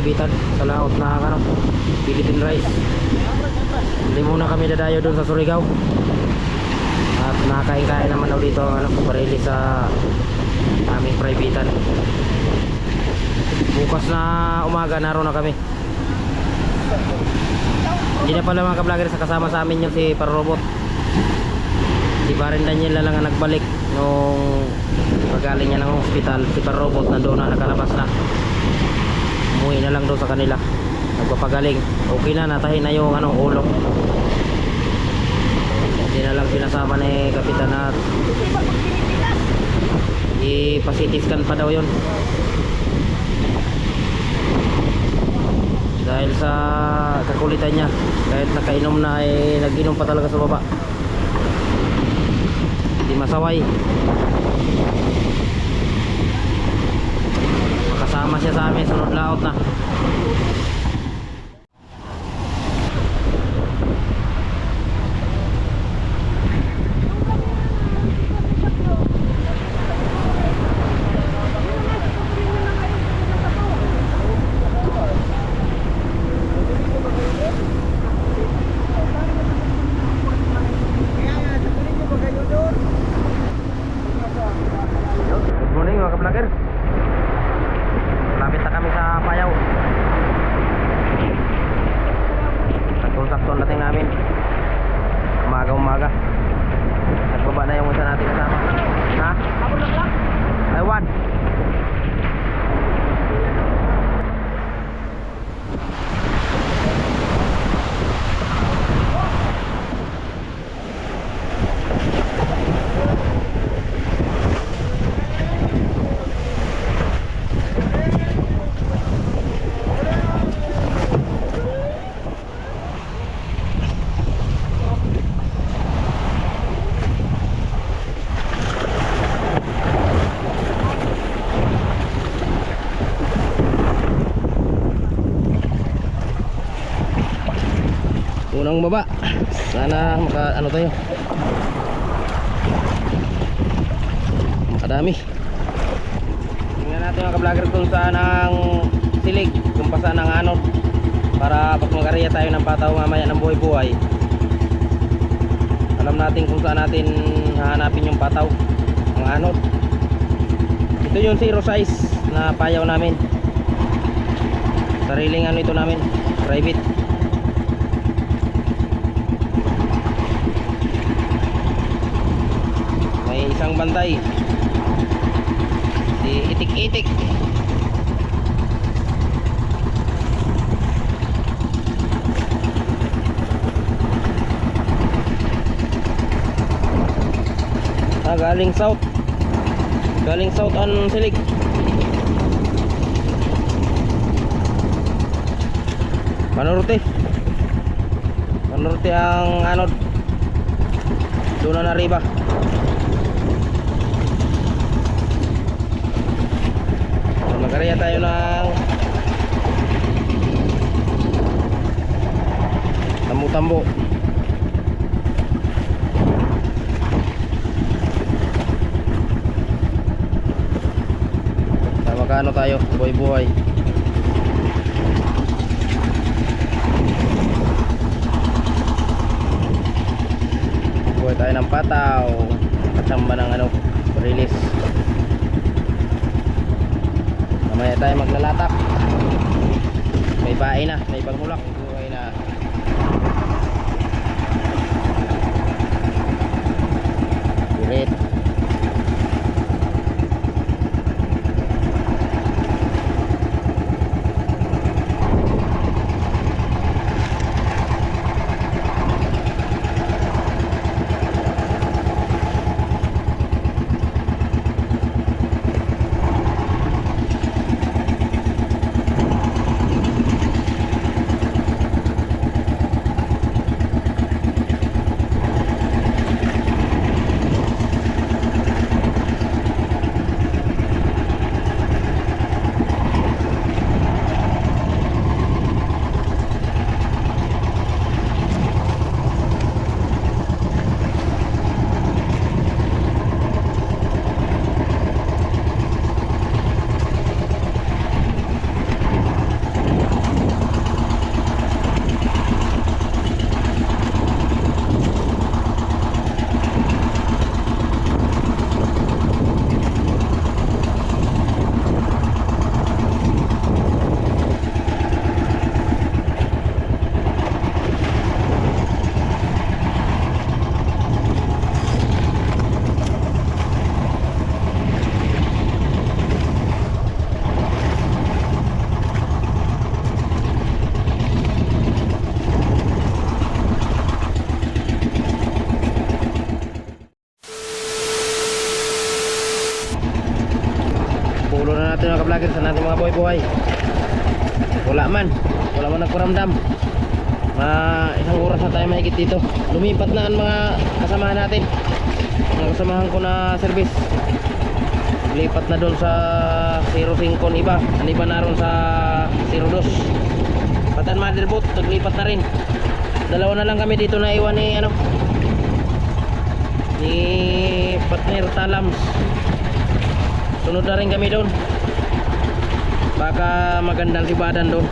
privatean sa laot na ano, Philippine Rice. Hindi muna kami dadayo doon sa Surigao. At nakakain-kain naman dito ang ano, barili sa aming privatean. Bukas na umaga naroon na kami. Hindi na pala mga ka-vlogger sa kasama sa amin yung si Parrobot. Si Parin Daniel na lang ang nagbalik nung pagaling niya ng hospital. Si Parrobot na doon na nakalabas na. Umuwi na lang doon sa kanila. Nagpapagaling. Okay na, natahin na yung ano, ulo. Hindi na lang pinasama ni Kapitan at ipasitiskan pa daw yun. dahil sa kakulitan niya kahit nakainom na ay nag-inom pa talaga sa baba hindi masaway makasama siya sa amin sunod laot na Good morning mga ka-vlogger Malapit na kami sa Payaw Saktong-sakto ang dating namin Umaga-umaga Nagbaba na yung isa natin kasama Ha? Taiwan Unang baba? Sana maka ano tayo? Makadami. Tingnan natin mga ka-vlogger kung saan ang silig Kung pa saan ang anod Para pag tayo ng pataw mamaya ng buhay-buhay. Alam natin kung saan natin hahanapin yung pataw Ang anod. Ito yung zero size na payaw namin. Sariling ano ito namin Private may isang bantay. Si itik-itik. Ah, galing south. Galing south ang silig. Manorte Manorte ang anod. Doon na nariba So, Magkarya tayo ng tambo-tambo. Magkano tayo, buhay-buhay Buhay. Tayo ng pataw. Katsamba ng ano, release Mamaya tayo maglalatak May bahay na, may pagmulak dito. Lumipat na ang mga kasamahan natin. Mga kasamahan ko na service. Lipat na doon sa 05 ang iba. Ang iba na ron sa 02. Patan Motherboot, naglipat na rin. Dalawa na lang kami dito na iwan ni ano ni partner Talams. Sunod na rin kami doon. Baka magandang libadan doon.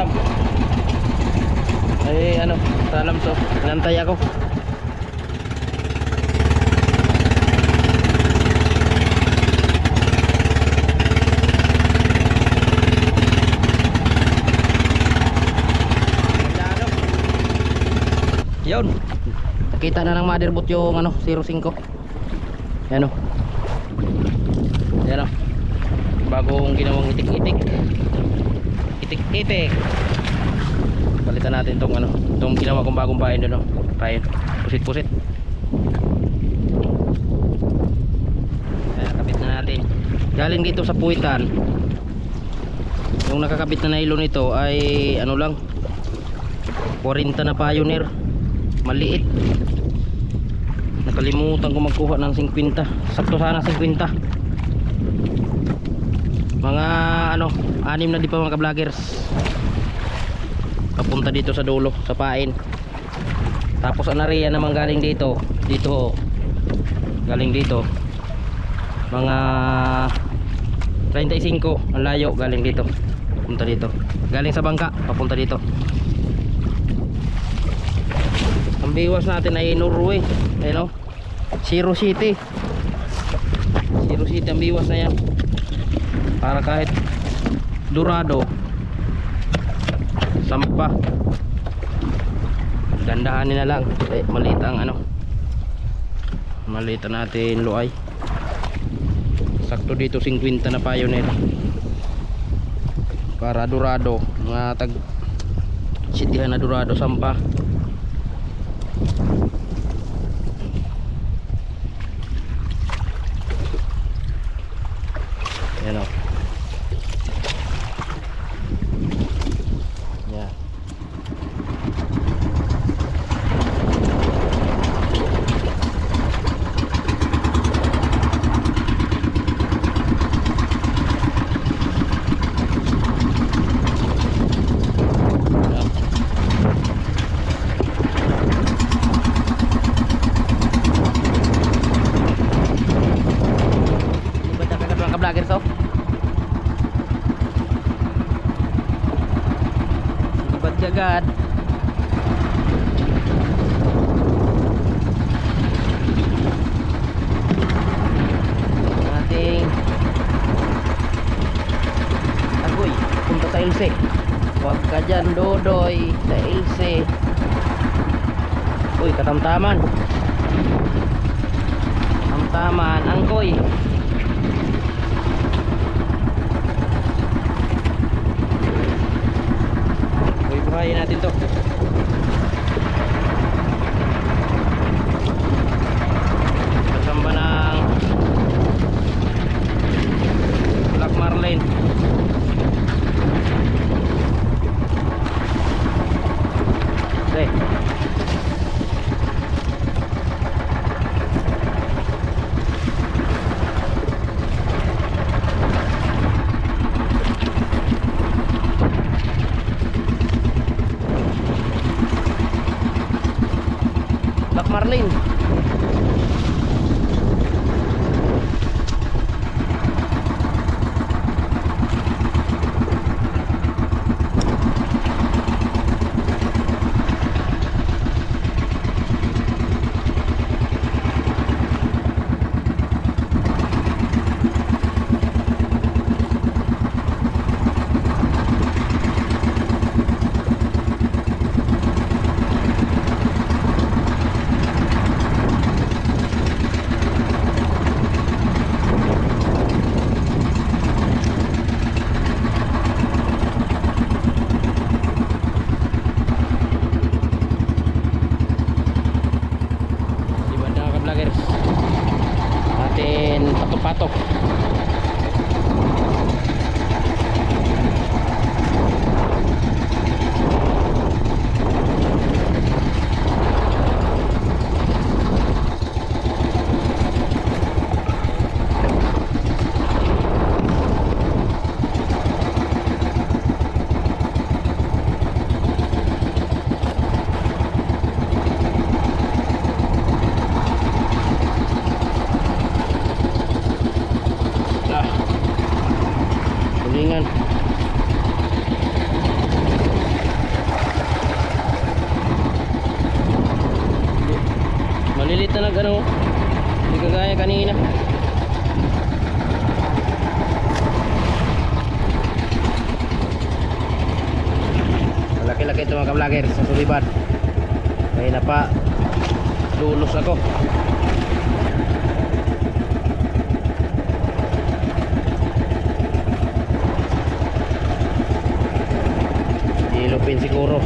Nagparamdam. Ay ano, Talams to. Inantay ako. Yun. Nakita na ng motherboard yung ano, 05. Yan o. Yan o. Bagong ginawang itik-itik. Itik-itik. Palitan natin tong ano, tong ginawa kong bagong pain doon o. Pain. Pusit-pusit. Ayan, kapit na natin. Galing dito sa puwitan. Yung nakakabit na nylon nito ay ano lang 40 na pioneer maliit nakalimutan ko magkuha ng 50 sakto sana 50 mga ano anim na di pa mga vloggers papunta dito sa dulo sa pain. Tapos ang area naman galing dito dito galing dito. Mga 35 ang layo galing dito. Papunta dito. Galing sa bangka papunta dito. Ang biwas natin ay Norway ayun o Zero City. Zero City ang biwas na yan. Para kahit Dorado. Sampa gandahanin na lang. Eh, maliit ang ano. Maliit na natin luay sakto dito 50 na pioneer para Dorado. Mga tag sitihan na Dorado. Sampa dyan dodoy sa Ilse. Uy, katamtaman. Katamtaman, angkoy. Buhay-buhayin natin to. Malaki-laki ito mga ka-vlogger sa Suliban. Kaya na pa, lulos ako. Ilupin siguro.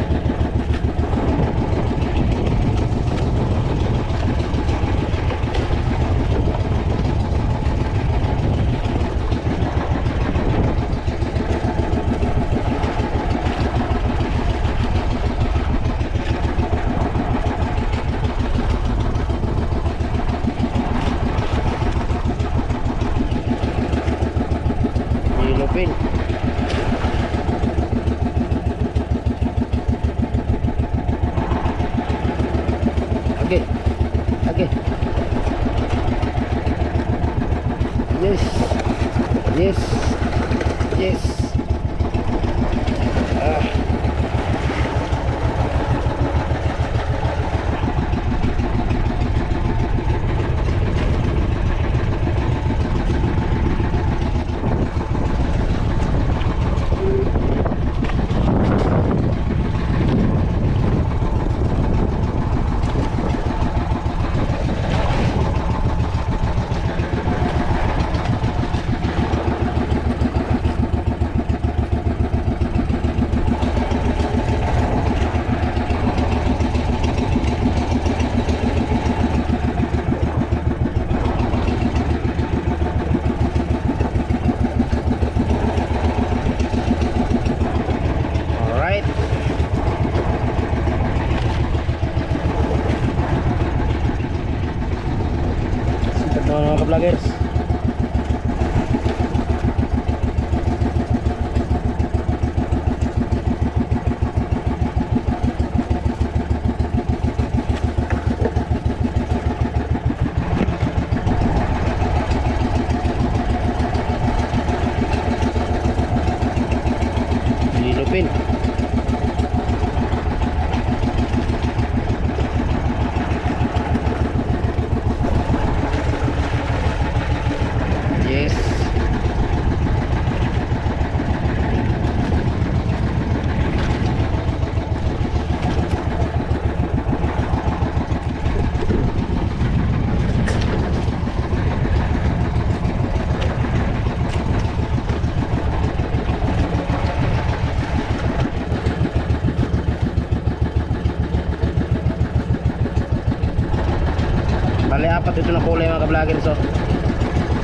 Apat ito na kulay mga ka-vlogger so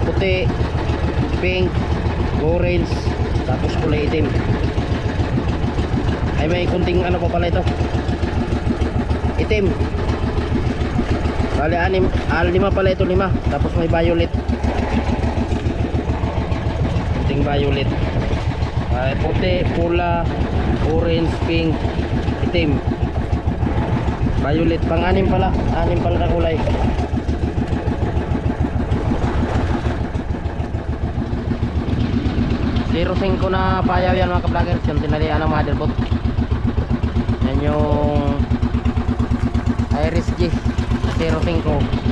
puti, pink, orange, tapos kulay itim. Ay may kunting ano pa pala ito. Itim. Bali anim, ah, lima pala ito lima. Tapos may violet. Kunting violet. Ay puti, pula, orange, pink, itim. Violet pang anim pala, anim pala na kulay. Zero 5 na payaw yan mga ka-vloggers Yung tinalian ng motherboard. Yan yung Iris G 05